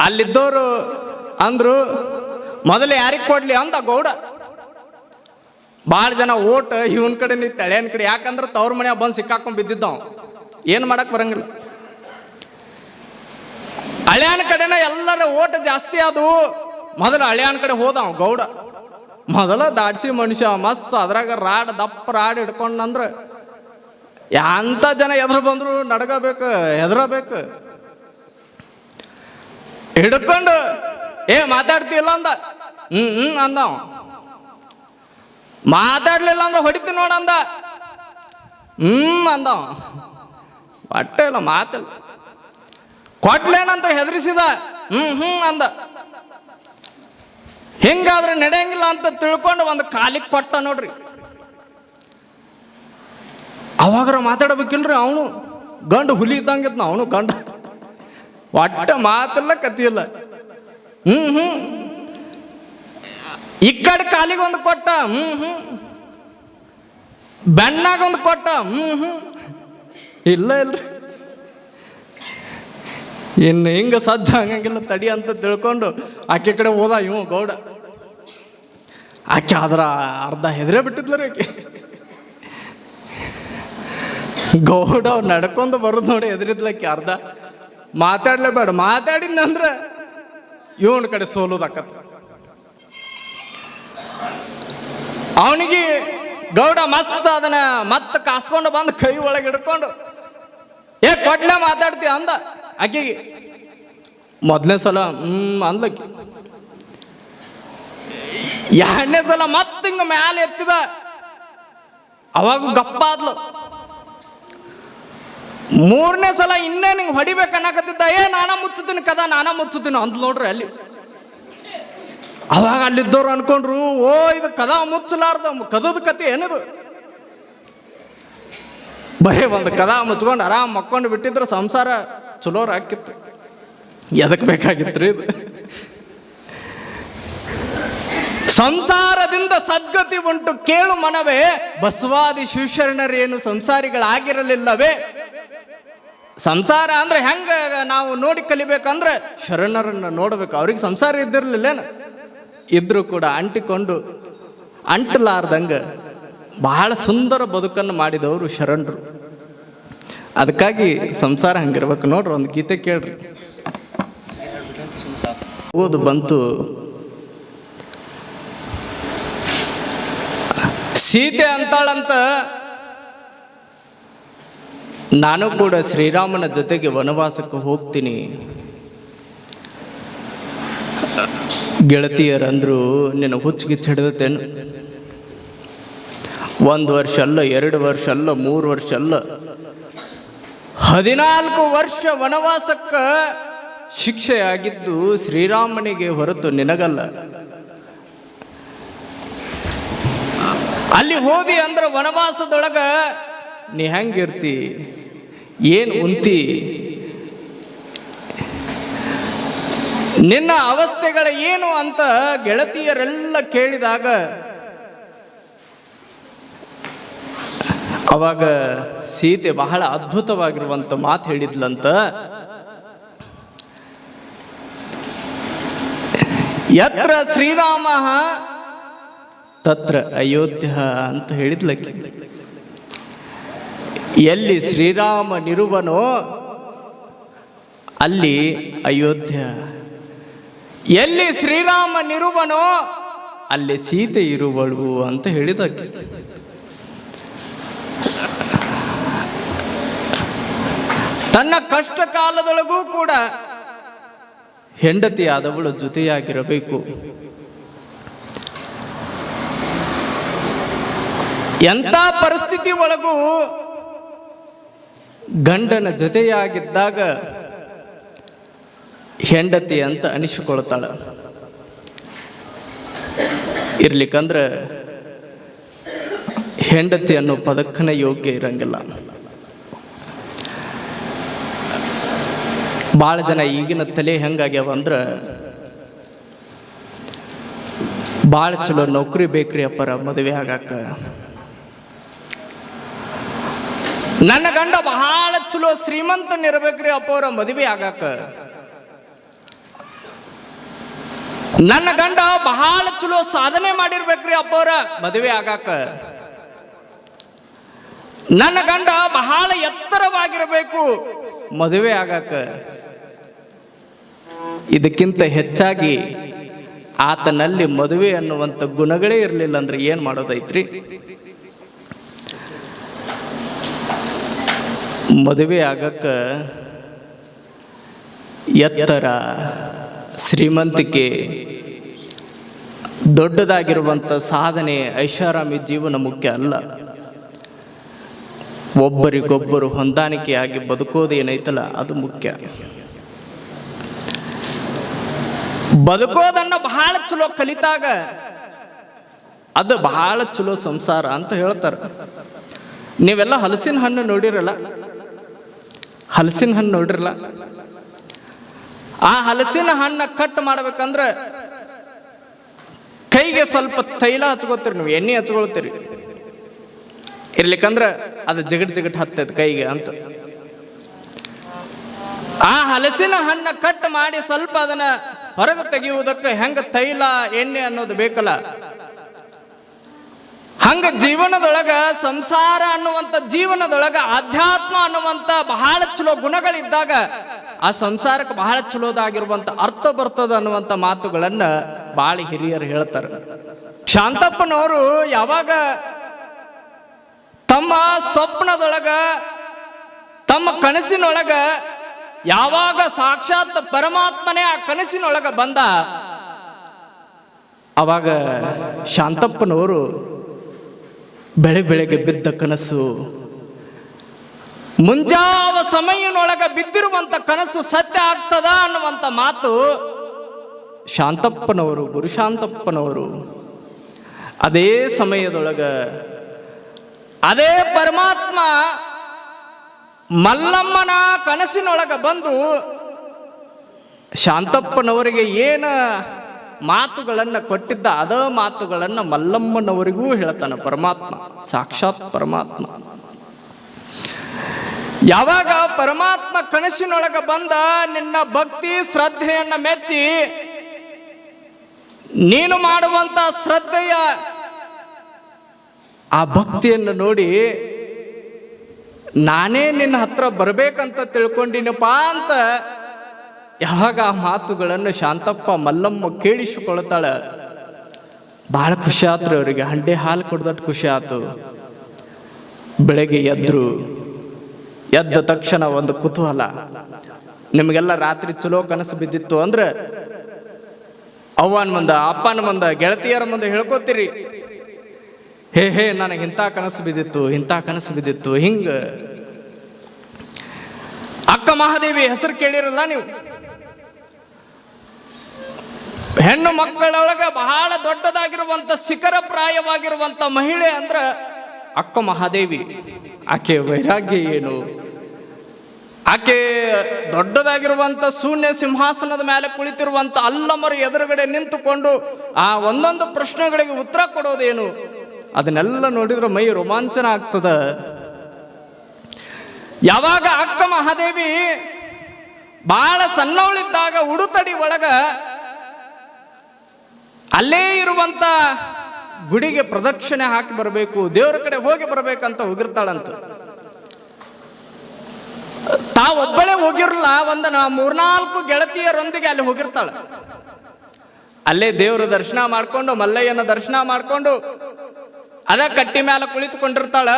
ಅಲ್ಲಿದ್ದವರು ಅಂದ್ರು, ಮೊದಲು ಯಾರಿಗೆ ಕೊಡ್ಲಿ ಅಂದ ಗೌಡ. ಭಾಳ ಜನ ಓಟ್ ಇವನ್ ಕಡೆ ನಿಂತ ಹಳೆಯನ್ ಕಡೆ? ಯಾಕಂದ್ರೆ ತವ್ರ ಮನೆ ಬಂದು ಸಿಕ್ಕಾಕೊಂಡ್ ಬಿದ್ದಿದ್ದವ್. ಏನು ಮಾಡಕ್ ಬರಂಗಿಲ್ಲ. ಹಳ್ಯಾನ ಕಡೆನ ಎಲ್ಲರ ಓಟ್ ಜಾಸ್ತಿ ಅದು ಮೊದಲು ಹಳ್ಯಾನ ಕಡೆ ಹೋದವ ಗೌಡ. ಮೊದಲ ದಾಡ್ಸಿ ಮನುಷ್ಯ ಮಸ್ತ್, ಅದ್ರಾಗ ರಾಡ್ ದಪ್ಪ ರಾಡ್ ಹಿಡ್ಕೊಂಡಂದ್ರೆ ಎಂತ ಜನ ಎದುರು ಬಂದರು ನಡಗಬೇಕು, ಹೆದ್ರಬೇಕು. ಹಿಡ್ಕೊಂಡು, ಏ ಮಾತಾಡ್ತಿಲ್ಲ ಅಂದ. ಹ್ಞೂ ಹ್ಞೂ ಅಂದ. ಮಾತಾಡ್ಲಿಲ್ಲ ಅಂದ್ರೆ ಹೊಡಿತೀನಿ ನೋಡ ಅಂದ. ಹ್ಮ್, ಅಂದ ಒಟ್ಟೆ ಇಲ್ಲ ಮಾತಿಲ್ಲ. ಕೊಟ್ಲೇನಂತ ಹೆದರಿಸಿದ. ಹ್ಞೂ ಹ್ಞೂ ಅಂದ. ಹಿಂಗಾದ್ರೆ ನಡೆಯಂಗಿಲ್ಲ ಅಂತ ತಿಳ್ಕೊಂಡು ಒಂದು ಕಾಲಿಗೆ ಕೊಟ್ಟ ನೋಡ್ರಿ. ಅವಾಗ್ರ ಮಾತಾಡ್ಬೇಕಿಲ್ರಿ ಅವನು? ಗಂಡು ಹುಲಿ ಇದ್ದಂಗೆ ಅವನು ಗಂಡ. ಒಟ್ಟ ಮಾತಲ್ಲ ಕತಿಯಿಲ್ಲ ಹ್ಞೂ ಹ್ಞೂ ಈ ಕಡೆ ಕಾಲಿಗೆ ಒಂದು ಕೊಟ್ಟ ಹ್ಞೂ ಹ್ಞೂ ಬೆಣ್ಣಾಗ ಒಂದು ಕೊಟ್ಟ ಹ್ಞೂ ಹ್ಞೂ ಇಲ್ಲ ಇಲ್ರಿ ಇನ್ನು ಹಿಂಗ ಸಜ್ಜ ಹಂಗಂಗಿಲ್ಲ ತಡಿ ಅಂತ ತಿಳ್ಕೊಂಡು ಆಕೆ ಕಡೆ ಹೋದ ಇವ ಗೌಡ. ಆಕೆ ಅದರ ಅರ್ಧ ಹೆದರೇ ಬಿಟ್ಟಿದ್ಲರಿ ಆಕೆ. ಗೌಡ ನಡ್ಕೊಂಡು ಬರೋದು ನೋಡಿ ಎದುರಿದ್ಲಕ್ಕೆ ಅರ್ಧ. ಮಾತಾಡ್ಲೇಬೇಡ. ಮಾತಾಡಿದ್ನಂದ್ರೆ ಇವನ ಕಡೆ ಸೋಲೋದಾಕತ್ತ ಅವನಿಗೆ ಗೌಡ ಮಸ್ತ್ ಅದನ್ನ ಮತ್ತೆ ಕಾಸ್ಕೊಂಡು ಬಂದು ಕೈ ಒಳಗೆ ಹಿಡ್ಕೊಂಡು, ಏ, ಕೊಡ್ಲೆ ಮಾತಾಡ್ತಿ ಅಂದ. ಆಕೆಗೆ ಮೊದಲನೇ ಸಲ, ಹ್ಮ್ ಅಂದಕ್ಕೆ ಎರಡನೇ ಸಲ ಮತ್ತೆ ಹಿಂಗ ಮ್ಯಾಲೆ ಎತ್ತಿದ. ಅವಾಗ ಗಪ್ಪ ಆದ್ಲು ಮೂರನೇ ಸಲ ಇನ್ನೇ ನಿಂಗೆ ಹೊಡಿಬೇಕು ಅನ್ನಕತ್ತಿದ್ದ, ಏ, ನಾನ ಮುಚ್ಚುತ್ತೀನಿ ಕದ, ನಾನ ಮುಚ್ಚುತ್ತೀನಿ ಅಂದ್ ನೋಡ್ರಿ ಅಲ್ಲಿ. ಅವಾಗ ಅಲ್ಲಿದ್ದವ್ರು ಅನ್ಕೊಂಡ್ರು, ಓ, ಇದು ಕದ ಮುಚ್ಚಲಾರ್ದ, ಕದದ ಕತೆ ಏನದು? ಬರೀ ಒಂದು ಕದ ಮುಚ್ಕೊಂಡು ಆರಾಮ್ ಮಕ್ಕೊಂಡು ಬಿಟ್ಟಿದ್ರೆ, ಸಂಸಾರ ಚಲೋರ್ ಹಾಕಿತ್ತು ಎದಕ್ ರೀ ಇದು? ಸಂಸಾರದಿಂದ ಸದ್ಗತಿ ಉಂಟು ಕೇಳು ಮನವೇ, ಬಸವಾದಿ ಶಿವಶರಣರೇನು ಸಂಸಾರಿಗಳಾಗಿರಲಿಲ್ಲವೇ? ಸಂಸಾರ ಅಂದ್ರೆ ಹೆಂಗ ನಾವು ನೋಡಿ ಕಲಿಬೇಕಂದ್ರೆ ಶರಣರನ್ನ ನೋಡ್ಬೇಕು. ಅವ್ರಿಗೆ ಸಂಸಾರ ಇದ್ದಿರ್ಲಿಲ್ಲೇನು? ಇದ್ರೂ ಕೂಡ ಅಂಟಿಕೊಂಡು ಅಂಟಲಾರ್ದಂಗ ಬಹಳ ಸುಂದರ ಬದುಕನ್ನು ಮಾಡಿದವರು ಶರಣರು. ಅದಕ್ಕಾಗಿ ಸಂಸಾರ ಹಂಗಿರ್ಬೇಕು. ನೋಡ್ರಿ, ಒಂದು ಗೀತೆ ಕೇಳ್ರಿ. ಓದು ಬಂತು. ಸೀತೆ ಅಂತಾಳಂತ ನಾನು ಕೂಡ ಶ್ರೀರಾಮನ ಜೊತೆಗೆ ವನವಾಸಕ್ಕೆ ಹೋಗ್ತೀನಿ. ಗೆಳತಿಯರಂದ್ರು ನಿನ್ನ ಹುಚ್ಚಿಗಿಚ್ಚ ಹಿಡಿದತ್ತೇನು? ಒಂದು ವರ್ಷ ಅಲ್ಲ ಎರಡು ವರ್ಷ ಅಲ್ಲ ಮೂರು ವರ್ಷ ಅಲ್ಲ ಹದಿನಾಲ್ಕು ವರ್ಷ ವನವಾಸಕ್ಕೆ ಶಿಕ್ಷೆಯಾಗಿದ್ದು ಶ್ರೀರಾಮನಿಗೆ ಹೊರತು ನಿನಗಲ್ಲ. ಅಲ್ಲಿ ಹೋದಿ ಅಂದ್ರೆ ವನವಾಸದೊಳಗ ನೀ ಹೆಂಗಿರ್ತಿ? ಏನು ಉಂತಿ? ನಿನ್ನ ಅವಸ್ಥೆಗಳ ಏನು ಅಂತ ಗೆಳತಿಯರೆಲ್ಲ ಕೇಳಿದಾಗ ಅವಾಗ ಸೀತೆ ಬಹಳ ಅದ್ಭುತವಾಗಿರುವಂತ ಮಾತು ಹೇಳಿದ್ಲಂತ, ಯತ್ರ ಶ್ರೀರಾಮ ತತ್ರ ಅಯೋಧ್ಯ ಅಂತ ಹೇಳಿದ್ಲಕ್ಕೆ. ಎಲ್ಲಿ ಶ್ರೀರಾಮ ನಿರುವನೋ ಅಲ್ಲಿ ಅಯೋಧ್ಯ. ಎಲ್ಲಿ ಶ್ರೀರಾಮ ನಿರುವನೋ ಅಲ್ಲಿ ಸೀತೆ ಇರುವಳು ಅಂತ ಹೇಳಿದಕ್ಕೆ. ತನ್ನ ಕಷ್ಟ ಕಾಲದೊಳಗೂ ಕೂಡ ಹೆಂಡತಿಯಾದವಳು ಜೊತೆಯಾಗಿರಬೇಕು. ಎಂಥ ಪರಿಸ್ಥಿತಿ ಒಳಗೂ ಗಂಡನ ಜೊತೆಯಾಗಿದ್ದಾಗ ಹೆಂಡತಿ ಅಂತ ಅನಿಸಿಕೊಳ್ತಾಳ. ಇರ್ಲಿಕ್ಕಂದ್ರೆ ಹೆಂಡತಿ ಅನ್ನೋ ಪದಕ್ಕನ ಯೋಗ್ಯ ಇರಂಗಿಲ್ಲ. ಭಾಳ ಜನ ಈಗಿನ ತಲೆ ಹೆಂಗಾಗ್ಯಾವ ಅಂದ್ರೆ ಭಾಳ ಚಲೋ ನೌಕರಿ ಬೇಕ್ರಿ ಅಪ್ಪರ ಮದುವೆ ಆಗಾಕ ನನ್ನ ಗಂಡ ಬಹಳ ಚಲೋ ಶ್ರೀಮಂತನಿರ್ಬೇಕ್ರಿ ಅಪ್ಪವ್ರ ಮದುವೆ ಆಗಾಕ ನನ್ನ ಗಂಡ ಬಹಳ ಚಲೋ ಸಾಧನೆ ಮಾಡಿರ್ಬೇಕ್ರಿ ಅಪ್ಪವ್ರ ಮದುವೆ ಆಗಾಕ ನನ್ನ ಗಂಡ ಬಹಳ ಎತ್ತರವಾಗಿರಬೇಕು ಮದುವೆ ಆಗಾಕ ಇದಕ್ಕಿಂತ ಹೆಚ್ಚಾಗಿ ಆತನಲ್ಲಿ ಮದುವೆ ಅನ್ನುವಂಥ ಗುಣಗಳೇ ಇರಲಿಲ್ಲ ಅಂದ್ರೆ ಏನು ಮಾಡೋದೈತ್ರಿ? ಮದುವೆ ಆಗಕ್ಕ ಎತ್ತರ ಶ್ರೀಮಂತಿಕೆ ದೊಡ್ಡದಾಗಿರುವಂಥ ಸಾಧನೆ ಐಷಾರಾಮಿ ಜೀವನ ಮುಖ್ಯ ಅಲ್ಲ. ಒಬ್ಬರಿಗೊಬ್ಬರು ಹೊಂದಾಣಿಕೆಯಾಗಿ ಬದುಕೋದೇನೈತಲ್ಲ ಅದು ಮುಖ್ಯ. ಬದುಕೋದನ್ನ ಬಹಳ ಚಲೋ ಕಲಿತಾಗ ಅದು ಬಹಳ ಚಲೋ ಸಂಸಾರ ಅಂತ ಹೇಳ್ತಾರೆ. ನೀವೆಲ್ಲ ಹಲಸಿನ ಹಣ್ಣು ನೋಡಿರಲ್ಲ ಹಲಸಿನ ಹಣ್ಣು ನೋಡ್ರಲ್ಲ? ಆ ಹಲಸಿನ ಹಣ್ಣ ಕಟ್ ಮಾಡ್ಬೇಕಂದ್ರೆ ಕೈಗೆ ಸ್ವಲ್ಪ ತೈಲ ಹಚ್ಕೋತೀರಿ ನೀವು, ಎಣ್ಣೆ ಹಚ್ಕೊಳ್ತೀರಿ ಇರ್ಲಿಕ್ಕಂದ್ರ ಅದು ಜಿಗಟ್ ಜಿಗಟ್ ಹತ್ತೈತೆ ಕೈಗೆ ಅಂತ. ಆ ಹಲಸಿನ ಹಣ್ಣ ಕಟ್ ಮಾಡಿ ಸ್ವಲ್ಪ ಅದನ್ನ ಹೊರಗೆ ತೆಗೆಯುವುದಕ್ಕೆ ಹೆಂಗ ತೈಲ, ಎಣ್ಣೆ ಅನ್ನೋದು ಬೇಕಲ್ಲ? ಹಂಗ ಜೀವನದೊಳಗ ಸಂಸಾರ ಅನ್ನುವಂಥ ಜೀವನದೊಳಗ ಆಧ್ಯಾತ್ಮ ಅನ್ನುವಂಥ ಬಹಳ ಚಲೋ ಗುಣಗಳಿದ್ದಾಗ ಆ ಸಂಸಾರಕ್ಕೆ ಬಹಳ ಚಲೋದಾಗಿರುವಂಥ ಅರ್ಥ ಬರ್ತದ ಅನ್ನುವಂಥ ಮಾತುಗಳನ್ನ ಭಾಳ ಹಿರಿಯರು ಹೇಳ್ತಾರೆ. ಶಾಂತಪ್ಪನವರು ಯಾವಾಗ ತಮ್ಮ ಸ್ವಪ್ನದೊಳಗ, ತಮ್ಮ ಕನಸಿನೊಳಗ, ಯಾವಾಗ ಸಾಕ್ಷಾತ್ ಪರಮಾತ್ಮನೇ ಆ ಕನಸಿನೊಳಗ ಬಂದ, ಅವಾಗ ಶಾಂತಪ್ಪನವರು ಬೆಳೆ ಬೆಳೆಗೆ ಬಿದ್ದ ಕನಸು, ಮುಂಜಾವ ಸಮಯನೊಳಗೆ ಬಿದ್ದಿರುವಂತ ಕನಸು ಸತ್ಯ ಆಗ್ತದ ಅನ್ನುವಂತ ಮಾತು ಶಾಂತಪ್ಪನವರು, ಗುರು ಶಾಂತಪ್ಪನವರು ಅದೇ ಸಮಯದೊಳಗ ಅದೇ ಪರಮಾತ್ಮ ಮಲ್ಲಮ್ಮನ ಕನಸಿನೊಳಗ ಬಂದು ಶಾಂತಪ್ಪನವರಿಗೆ ಏನ ಮಾತುಗಳನ್ನ ಕೊಟ್ಟಿದ್ದ ಅದ ಮಾತುಗಳನ್ನು ಮಲ್ಲಮ್ಮನವರಿಗೂ ಹೇಳ್ತಾನೆ ಪರಮಾತ್ಮ, ಸಾಕ್ಷಾತ್ ಪರಮಾತ್ಮ. ಯಾವಾಗ ಪರಮಾತ್ಮ ಕನಸಿನೊಳಗ ಬಂದ ನಿನ್ನ ಭಕ್ತಿ ಶ್ರದ್ಧೆಯನ್ನ ಮೆಚ್ಚಿ, ನೀನು ಮಾಡುವಂತ ಶ್ರದ್ಧೆಯ ಆ ಭಕ್ತಿಯನ್ನು ನೋಡಿ, ನಾನೇ ನಿನ್ನ ಹತ್ರ ಬರ್ಬೇಕಂತ ತಿಳ್ಕೊಂಡಿನಪ್ಪ ಅಂತ ಯಾವಾಗ ಆ ಮಾತುಗಳನ್ನು ಶಾಂತಪ್ಪ ಮಲ್ಲಮ್ಮ ಕೇಳಿಸಿಕೊಳ್ತಾಳೆ? ಭಾಳ ಖುಷಿ ಆತ್ರಿ ಅವರಿಗೆ. ಹಂಡೆ ಹಾಲು ಕೊಡ್ದಟ್ಟು ಖುಷಿ ಆತು. ಬೆಳಗ್ಗೆ ಎದ್ರು. ಎದ್ದ ತಕ್ಷಣ ಒಂದು ಕುತೂಹಲ. ನಿಮಗೆಲ್ಲ ರಾತ್ರಿ ಚಲೋ ಕನಸು ಬಿದ್ದಿತ್ತು ಅಂದ್ರೆ, ಅವ್ವನ ಮುಂದ, ಅಪ್ಪನ ಮುಂದ, ಗೆಳತಿಯರ ಮುಂದೆ ಹೇಳ್ಕೊತೀರಿ. ಹೇ ಹೇ, ನನಗೆ ಇಂಥ ಕನಸು ಬಿದ್ದಿತ್ತು, ಇಂಥ ಕನಸು ಬಿದ್ದಿತ್ತು, ಹಿಂಗ. ಅಕ್ಕ ಮಹಾದೇವಿ ಹೆಸರು ಕೇಳಿರಲ್ಲ ನೀವು? ಹೆಣ್ಣು ಮಕ್ಕಳೊಳಗೆ ಬಹಳ ದೊಡ್ಡದಾಗಿರುವಂತ ಶಿಖರ ಪ್ರಾಯವಾಗಿರುವಂತ ಮಹಿಳೆ ಅಂದ್ರೆ ಅಕ್ಕ ಮಹಾದೇವಿ. ಆಕೆ ವೈರಾಗ್ಯ ಏನು? ಆಕೆ ದೊಡ್ಡದಾಗಿರುವಂತ ಶೂನ್ಯ ಸಿಂಹಾಸನದ ಮೇಲೆ ಕುಳಿತಿರುವಂತ ಅಲ್ಲಮರು ಎದುರುಗಡೆ ನಿಂತುಕೊಂಡು ಆ ಒಂದೊಂದು ಪ್ರಶ್ನೆಗಳಿಗೆ ಉತ್ತರ ಕೊಡೋದೇನು? ಅದನ್ನೆಲ್ಲ ನೋಡಿದ್ರೆ ಮೈ ರೋಮಾಂಚನ ಆಗ್ತದ. ಯಾವಾಗ ಅಕ್ಕ ಮಹಾದೇವಿ ಬಹಳ ಸಣ್ಣವಳಿದ್ದಾಗ ಉಡುತಡಿ ಒಳಗ ಅಲ್ಲೇ ಇರುವಂತ ಗುಡಿಗೆ ಪ್ರದಕ್ಷಿಣೆ ಹಾಕಿ ಬರಬೇಕು, ದೇವರ ಕಡೆ ಹೋಗಿ ಬರಬೇಕಂತ ಹೋಗಿರ್ತಾಳಂತ ತಾವೊಬ್ಬಳೇ ಹೋಗಿರಲ್ಲ ಒಂದು ಮೂರ್ನಾಲ್ಕು ಗೆಳತಿಯರೊಂದಿಗೆ ಅಲ್ಲಿ ಹೋಗಿರ್ತಾಳ. ಅಲ್ಲೇ ದೇವರ ದರ್ಶನ ಮಾಡ್ಕೊಂಡು, ಮಲ್ಲಯ್ಯನ ದರ್ಶನ ಮಾಡ್ಕೊಂಡು, ಅದ ಕಟ್ಟಿ ಮೇಲೆ ಕುಳಿತುಕೊಂಡಿರ್ತಾಳ.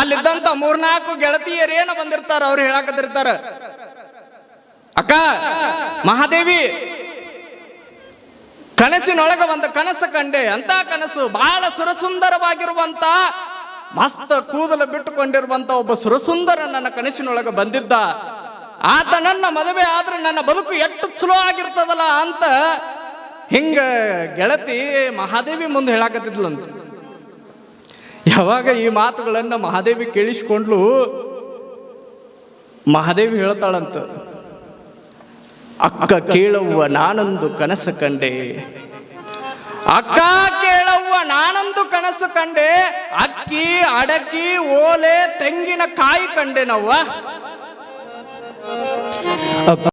ಅಲ್ಲಿದ್ದಂತ ಮೂರ್ನಾಲ್ಕು ಗೆಳತಿಯರೇನು ಬಂದಿರ್ತಾರ, ಅವ್ರು ಹೇಳಾಕತ್ತಿರ್ತಾರ. ಅಕ್ಕ, ಮಹಾದೇವಿ ಕನಸಿನೊಳಗ ಒಂದು ಕನಸು ಕಂಡೆ. ಅಂತ ಕನಸು? ಬಹಳ ಸುರಸುಂದರವಾಗಿರುವಂತ, ಮಸ್ತ ಕೂದಲು ಬಿಟ್ಟುಕೊಂಡಿರುವಂತ ಒಬ್ಬ ಸುರಸುಂದರ ನನ್ನ ಕನಸಿನೊಳಗ ಬಂದಿದ್ದ. ಆತ ನನ್ನ ಮದುವೆ ಆದ್ರೆ ನನ್ನ ಬದುಕು ಎಷ್ಟು ಚಲೋ ಆಗಿರ್ತದಲ್ಲ ಅಂತ ಹಿಂಗ ಗೆಳತಿ ಮಹಾದೇವಿ ಮುಂದೆ ಹೇಳಾಕತ್ತಿದ್ಲಂತ. ಯಾವಾಗ ಈ ಮಾತುಗಳನ್ನ ಮಹಾದೇವಿ ಕೇಳಿಸ್ಕೊಂಡ್ಲು, ಮಹಾದೇವಿ ಹೇಳ್ತಾಳಂತ. ಅಕ್ಕ ಕೇಳುವ ನಾನೊಂದು ಕನಸು ಕಂಡೆ. ಅಕ್ಕ ಕೇಳವ್ವ, ನಾನೊಂದು ಕನಸು ಕಂಡೆ. ಅಕ್ಕಿ, ಅಡಕಿ, ಓಲೆ, ತೆಂಗಿನ ಕಾಯಿ ಕಂಡೆನವ್ವ.